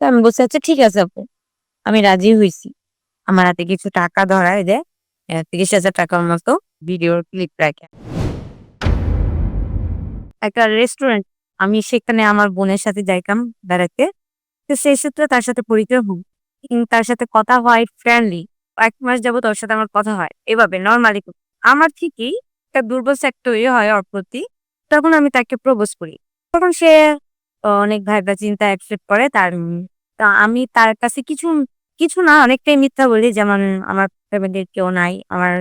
তো আমি বলছি আচ্ছা ঠিক আছে আপু। আমি রাজি হয়েছি আমার হাতে কিছু টাকা ধরায় দেয় তিরিশ হাজার টাকার মতো ভিডিওর ক্লিপ রাখে। একটা রেস্টুরেন্ট, আমি সেখানে আমার বোনের সাথে যাইতাম বেড়াতে। তো সেই সূত্রে তার সাথে পরিচয় হোক তার সাথে কথা হয় ফ্রেন্ডলি এক মাস যাব ওর সাথে আমার কথা হয়। এভাবে নর্মালি আমার ঠিকই একটা দুর্বল সেক্ট তৈরি হয় ওর প্রতি। তখন আমি তাকে প্রপোজ করি। তখন সে অনেক ভাইবা চিন্তা অ্যাকসেপ্ট করে তার তা আমি তার কাছে কিছু কিছু না, অনেকটাই মিথ্যা বলি। যেমন আমার ফ্যামিলির কেউ নাই, আমার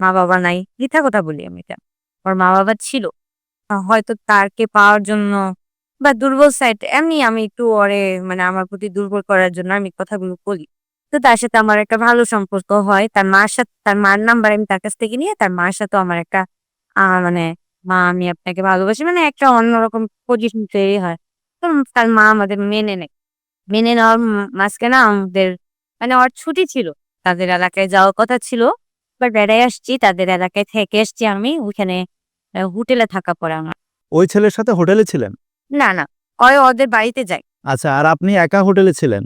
মা বাবা নাই। মিথ্যা কথা বলি আমি এটা। আমার মা বাবা ছিল হয়তো তারকে পাওয়ার জন্য বা দুর্বল সাইড এমনি আমি একটু ওরে মানে আমার প্রতি দুর্বল করার জন্য আমি কথাগুলো বলি। তো তার সাথে আমার একটা ভালো সম্পর্ক হয়। তার মার সাথে, তার মার নাম্বার আমি তার কাছ থেকে নিয়ে, তার মার সাথে আমার একটা মানে মা আমি আপনাকে ভালোবাসি। মানে একটা অন্যরকম পজিশন তৈরি হয়। তো তার মা আমাদের মেনে নেয়। মেনে নেওয়ার মাঝখানে আমাদের মানে ওর ছুটি ছিল। তাদের এলাকায় যাওয়ার কথা ছিল। বাট বেড়াই আসছি তাদের এলাকায় থেকে এসছি আমি। ওইখানে হোটেলে থাকা পরে আমার। ওই ছেলের সাথে হোটেলে ছিলেন? না না। ওই ওদের বাড়িতে যাই। আচ্ছা আর আপনি একা হোটেলে ছিলেন?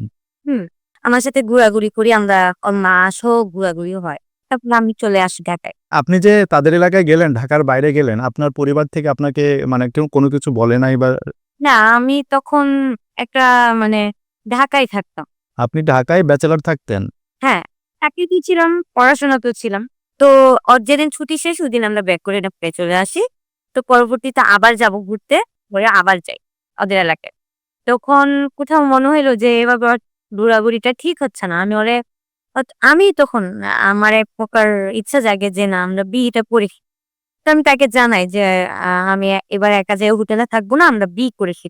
আমার সাথে ঘোরাঘুরি করি আমরা ওর মা আসো ঘোরাঘুরিও হয়। তারপর আমি চলে আসি ঢাকায়। আপনি যে তাদের এলাকায় গেলেন ঢাকার বাইরে গেলেন আপনার পরিবার থেকে আপনাকে মানে কেউ কোনো কিছু বলে নাই বা না আমি তখন একটা মানে ঢাকায় থাকতাম। আপনি ঢাকায় ব্যাচেলর থাকতেন? হ্যাঁ চাকরিতে ছিলাম পড়াশোনাতেও ছিলাম। তো ওর যেদিন ছুটি শেষ ওই দিন আমরা ব্যাক করে ঢাকায় চলে আসি। তো পরবর্তীতে আবার যাব ঘুরতে পরে আবার যাই ওদের এলাকায়। তখন কোথাও মনে হইল যে এভাবে ঘোরাঘুরিটা ঠিক হচ্ছে না। আমি ওরে আমি তখন আমার এক প্রকার ইচ্ছা জাগে যে না আমরা বিয়েটা করি তো আমি তাকে জানাই যে আমি এবার একা যে হোটেলে থাকব না আমরা বি করেছি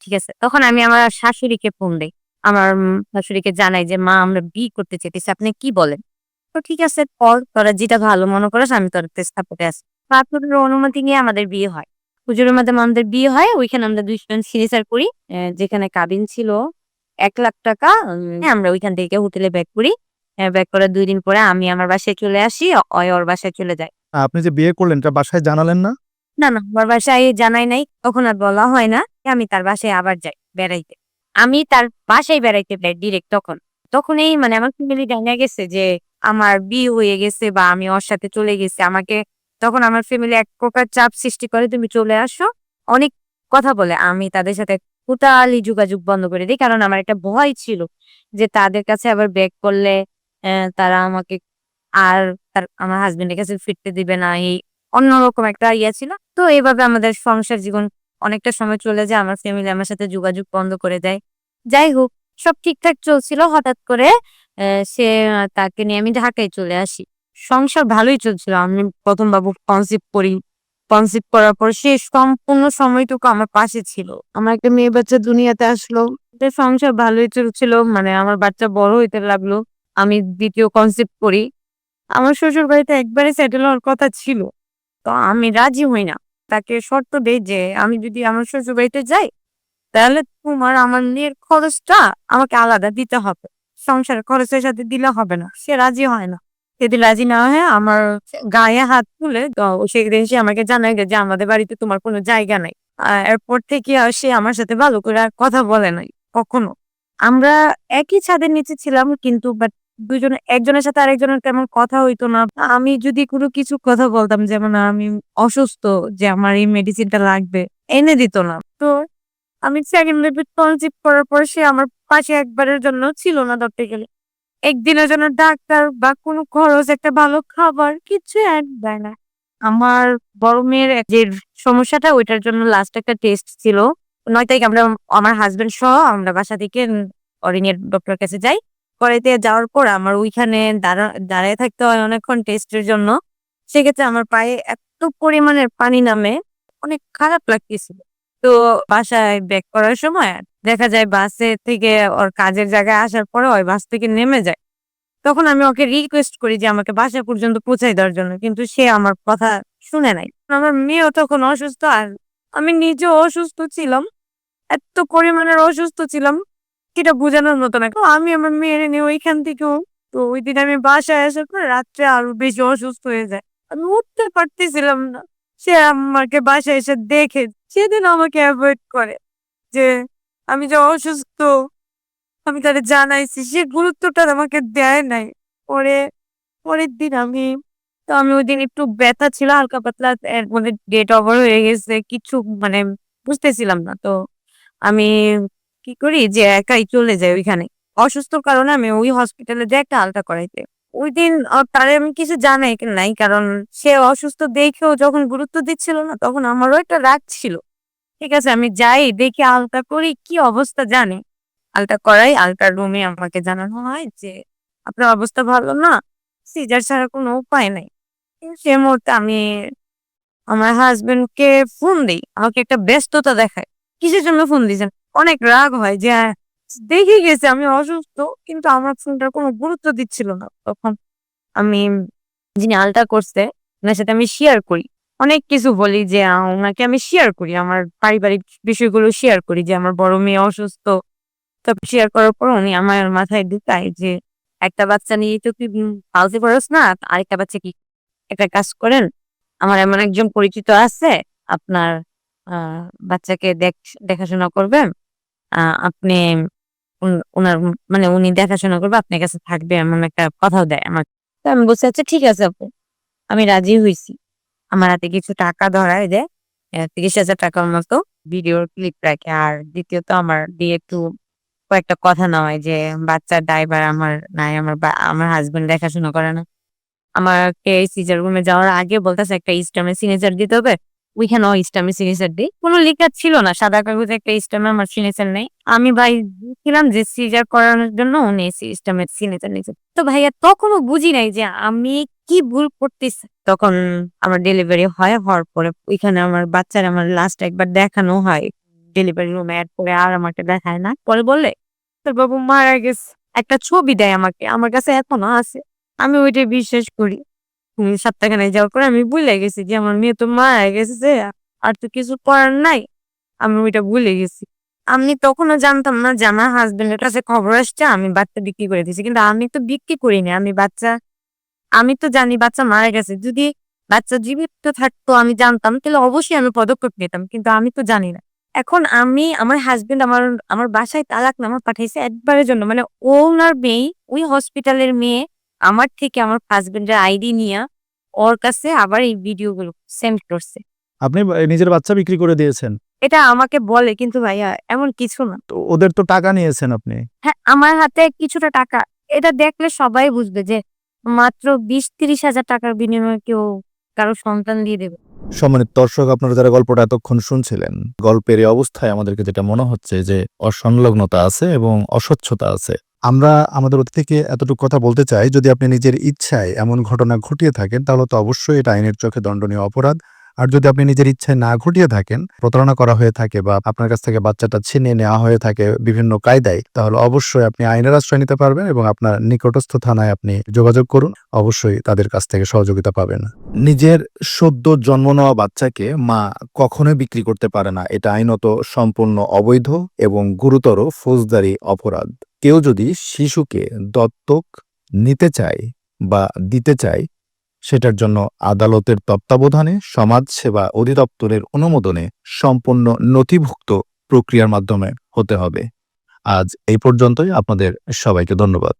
ঠিক আছে। তখন আমি আমার শাশুড়িকে ফোন দিই। আমার শাশুড়িকে জানাই যে মা আমরা বি করতে চাইতেছি আপনি কি বলেন? তো ঠিক আছে পর তোরা যেটা ভালো মনে করিস আমি তোর স্থাপতে আসি। তারপরের অনুমতি নিয়ে আমাদের বিয়ে হয়। পুজোর মাধ্যমে আমাদের বিয়ে হয় ওইখানে আমরা দুইজন সিনিসার করি যেখানে কাবিন ছিল এক লাখ টাকা উম, আমরা ওইখান থেকে হোটেলে ব্যাক করি। ব্যাক করার দুই দিন পরে আমি আমার বাসায় চলে আসি অয় ওর বাসায় চলে যায় আপনি যে বিয়ে করলেন এটা বাসায় জানালেন না? না না, আমার বাসায় জানাই নাই, তখন আর বলা হয় না আমি তার বাসায় আবার যাই বেড়াইতে। আমি তার বাসায় বেড়াইতে যাই ডিরেক্ট তখন। তখনই মানে আমার ফ্যামিলি জানা গেছে যে আমার বিয়ে হয়ে গেছে বা আমি ওর সাথে চলে গেছি। আমাকে তখন আমার ফ্যামিলি এক প্রকার চাপ সৃষ্টি করে, তুমি চলে আসো। অনেক কথা বলে। আমি তাদের সাথে টোটালি যোগাযোগ বন্ধ করে দিই। কারণ আমার একটা ভয় ছিল যে তাদের কাছে আবার ব্যাক করলে তারা আমাকে আর তার, আমার হাজবেন্ডের কাছে ফিরতে দিবে না। এই অন্যরকম একটা ইয়ে ছিল। তো এইভাবে আমাদের সংসার জীবন অনেকটা সময় চলে যায়। আমার ফ্যামিলি আমার সাথে যোগাযোগ বন্ধ করে দেয়। যাই হোক, সব ঠিকঠাক চলছিল। হঠাৎ করে সে তাকে নিয়ে আমি ঢাকায় চলে আসি। সংসার ভালোই চলছিল। আমি প্রথম বাবু কনসিভ করি। কনসিভ করার পর সে সম্পূর্ণ সময়টুকু আমার পাশে ছিল। আমার একটা মেয়ে বাচ্চা দুনিয়াতে আসলো। সংসার ভালোই চলছিল। মানে আমার বাচ্চা বড় হইতে লাগল। আমি দ্বিতীয় কনসিভ করি। আমার শ্বশুর বাড়িতে একবারে সেটেল হওয়ার কথা ছিল। তো আমি রাজি হই না। তাকে শর্ত দেই যে, আমি যদি আমার শ্বশুর বাড়িতে যাই, তাহলে তোমার আমার মেয়ের খরচটা আমাকে আলাদা দিতে হবে। সংসার খরচের সাথে দিলে হবে না, সে রাজি হয় না। যদি রাজি না হয়, আমার গায়ে হাত তুলে সেদিন সে আমাকে জানাই যে আমাদের বাড়িতে তোমার কোনো জায়গা নাই। এরপর থেকে আর সে আমার সাথে ভালো করে আর কথা বলে নাই, কখনো। আমরা একই ছাদের নিচে ছিলাম কিন্তু বাট দুজনে, একজনের সাথে আরেকজনের তেমন কথা হইতো না। আমি যদি কোনো কিছু কথা বলতাম, যেমন আমি অসুস্থ, যে আমার এই মেডিসিনটা লাগবে, এনে দিত না। তো আমি সেকেন্ড করার পর সে আমার পাশে একবারের জন্য ছিল না ধরতে গেলে। একদিনের জন্য ডাক্তার বা কোনো খরচ, একটা ভালো খাবার, কিছু এক দেয় না। আমার বড় মেয়ের যে সমস্যাটা, ওইটার জন্য লাস্ট একটা টেস্ট ছিল। নয় তারিখ আমরা, আমার হাজবেন্ড সহ আমরা বাসা থেকে অরিনিয়ার ডক্টর কাছে যাই। করাইতে যাওয়ার পর আমার ওইখানে দাঁড়া, দাঁড়ায় থাকতে হয় অনেকক্ষণ টেস্টের জন্য। সেক্ষেত্রে আমার পায়ে এত পরিমাণের পানি নামে, অনেক খারাপ লাগতেছিল। তো বাসায় ব্যাক করার সময় দেখা যায় বাসে থেকে ওর কাজের জায়গায় আসার পরে ওই বাস থেকে নেমে যায়। তখন আমি ওকে রিকোয়েস্ট করি যে আমাকে বাসা পর্যন্ত পৌঁছাই দেওয়ার জন্য, কিন্তু সে আমার কথা শুনে নাই। আমার মেয়েও তখন অসুস্থ আর আমি নিজেও অসুস্থ ছিলাম। এত পরিমাণের অসুস্থ ছিলাম সেটা বোঝানোর মতো না। আমি আমার মেয়ের নিয়ে ওইখান থেকেও, তো ওই দিন আমি বাসায় আসার পর রাত্রে আরও বেশি অসুস্থ হয়ে যায়। আমি উঠতে পারতেছিলাম না। সে আমাকে বাসায় এসে দেখে, সেদিন আমাকে অ্যাভয়েড করে যে আমি যে অসুস্থ, আমি তারে জানাইছি, সে গুরুত্বটা আমাকে দেয় নাই। পরে, পরের দিন আমি, তো আমি ওই দিন একটু ব্যথা ছিল, হালকা পাতলা, এর ডেট ওভার হয়ে গেছে, কিছু মানে বুঝতেছিলাম না। তো আমি কি করি যে একাই চলে যাই ওইখানে। অসুস্থর কারণে আমি ওই হসপিটালে যাই একটা আলটা করাইতে। ওই দিন তারে আমি কিছু জানাই কি নাই, কারণ সে অসুস্থ দেখেও যখন গুরুত্ব দিচ্ছিল না, তখন আমারও একটা রাগ ছিল। ঠিক আছে, আমি যাই, দেখি আলতা করি, কি অবস্থা জানি। আলতা করাই, আলতার রুমে আমাকে জানানো হয় যে, আপনার অবস্থা ভালো না? সিজার ছাড়া কোনো উপায় নাই। সে মুহূর্তে আমি আমার হাজবেন্ডকে ফোন দিই, আমাকে একটা ব্যস্ততা দেখায়। কিসের জন্য ফোন দিয়েছেন? অনেক রাগ হয় যে দেখে গেছে আমি অসুস্থ, কিন্তু আমার ফোনটার কোনো গুরুত্ব দিচ্ছিল না। তখন আমি যিনি আলটা করছে ওনার সাথে আমি শেয়ার করি। অনেক কিছু বলি যে ওনাকে আমি শেয়ার করি, আমার পারিবারিক বিষয়গুলো শেয়ার করি যে, আমার বড় মেয়ে অসুস্থ। সব শেয়ার করার পর উনি আমার মাথায় ঢুকায় যে, একটা বাচ্চা নিয়ে তো তুই পালতে পারস না, আরেকটা বাচ্চা কি একটা কাজ করেন? আমার এমন একজন পরিচিত আছে, আপনার বাচ্চাকে দেখ, দেখাশোনা করবেন। আপনি ওনার মানে উনি দেখাশোনা করবে, আপনার কাছে থাকবে এমন একটা কথাও দেয় আমার। তো আমি বলছি আচ্ছা ঠিক আছে আপু, আমি রাজি হয়েছি আমার হাতে কিছু টাকা ধরায় দেয় তিরিশ হাজার টাকার মতো ভিডিওর ক্লিপ রাখে। আর দ্বিতীয়ত আমার দিয়ে একটু কয়েকটা কথা নেওয়ায় যে বাচ্চার ড্রাইভার আমার নাই, আমার আমার হাজবেন্ড দেখাশোনা করে না। আমাকে সিজার রুমে যাওয়ার আগে বলতেছে, একটা ইস্টামে সিগনেচার দিতে হবে। ওইখানেও ইস্টামে সিগনেচার দিই কোনো লেখা ছিল না, সাদা কাগজে একটা ইস্টামে আমার সিগনেচার নেই। আমি ভাই ছিলাম যে সিজার করানোর জন্য উনি ইস্টামের সিগনেচার নিয়েছে তো ভাইয়া তখনও বুঝি নাই যে আমি কি ভুল করতেছি। তখন আমার ডেলিভারি হয়, হওয়ার পরে ওইখানে আমার বাচ্চার আমার লাস্ট একবার দেখানো হয়। ডেলিভারি রুমে অ্যাড করে আর আমাকে দেখায় না। পরে বলে তোর বাবু মারা গেছে। একটা ছবি দেয় আমাকে। আমার কাছে এখনও আছে। আমি ওইটাই বিশ্বাস করি। সপ্তাহখানে যাওয়ার পরে আমি ভুলে গেছি যে আমার মেয়ে তো মারা গেছে আর তো কিছু করার নাই। আমি ওইটা ভুলে গেছি। আমি তখনও জানতাম না যে আমার হাজবেন্ডের কাছে খবর আসছে, আমি বাচ্চা বিক্রি করে দিয়েছি। কিন্তু আমি তো বিক্রি করিনি, আমি বাচ্চা, আমি তো জানি বাচ্চা মারা গেছে। যদি বাচ্চা জীবিত থাকতো, আমি জানতাম, তাহলে অবশ্যই আমি পদক্ষেপ নিতাম, কিন্তু আমি তো জানি না। এখন আমি, আমার হাজবেন্ড আমার আমার বাসায় তালাক নামা পাঠাইছে একবারের জন্য। মানে ওনার মেয়ে, ওই হসপিটালের মেয়ে আমার থেকে আমার হাজবেন্ডের আইডি নিয়ে ওর কাছে আবার এই ভিডিওগুলো সেন্ড করছে। আপনি নিজের বাচ্চা বিক্রি করে দিয়েছেন? এটা আমাকে বলে কিন্তু ভাইয়া এমন কিছু না। তো ওদের তো টাকা নিয়েছেন আপনি? হ্যাঁ আমার হাতে কিছুটা টাকা। এটা দেখলে সবাই বুঝবে যে মাত্র বিশ তিরিশ হাজার টাকার বিনিময়ে কেউ কারও সন্তান দিয়ে দেবে। সম্মানিত দর্শক, আপনারা যারা গল্পটা এতক্ষণ শুনছিলেন, গল্পের এই অবস্থায় আমাদেরকে যেটা মনে হচ্ছে যে অসংলগ্নতা আছে এবং অস্বচ্ছতা আছে। আমরা আমাদের অতীত থেকে এতটুকু কথা বলতে চাই, যদি আপনি নিজের ইচ্ছায় এমন ঘটনা ঘটিয়ে থাকেন, তাহলে তো অবশ্যই এটা আইনের চোখে দণ্ডনীয় অপরাধ। আর যদি আপনি নিজের ইচ্ছায় না ঘটিয়ে থাকেন, প্রতারণা করা হয়ে থাকে বা আপনার কাছ থেকে বাচ্চাটা ছিনিয়ে নেওয়া হয়ে থাকে বিভিন্ন কায়দায়, তাহলে অবশ্যই আপনি আইনের আশ্রয় নিতে পারবেন এবং আপনার নিকটস্থ থানায় আপনি যোগাযোগ করুন। অবশ্যই তাদের কাছ থেকে সহযোগিতা পাবেন। নিজের সদ্য জন্ম নেওয়া বাচ্চাকে মা কখনোই বিক্রি করতে পারে না। এটা আইনত সম্পূর্ণ অবৈধ এবং গুরুতর ফৌজদারি অপরাধ। কেউ যদি শিশুকে দত্তক নিতে চায় বা দিতে চায় সেটার জন্য আদালতের তত্ত্বাবধানে সমাজ সেবা অধিদপ্তরের অনুমোদনে সম্পূর্ণ নথিভুক্ত প্রক্রিয়ার মাধ্যমে হতে হবে। আজ এই পর্যন্তই। আপনাদের সবাইকে ধন্যবাদ।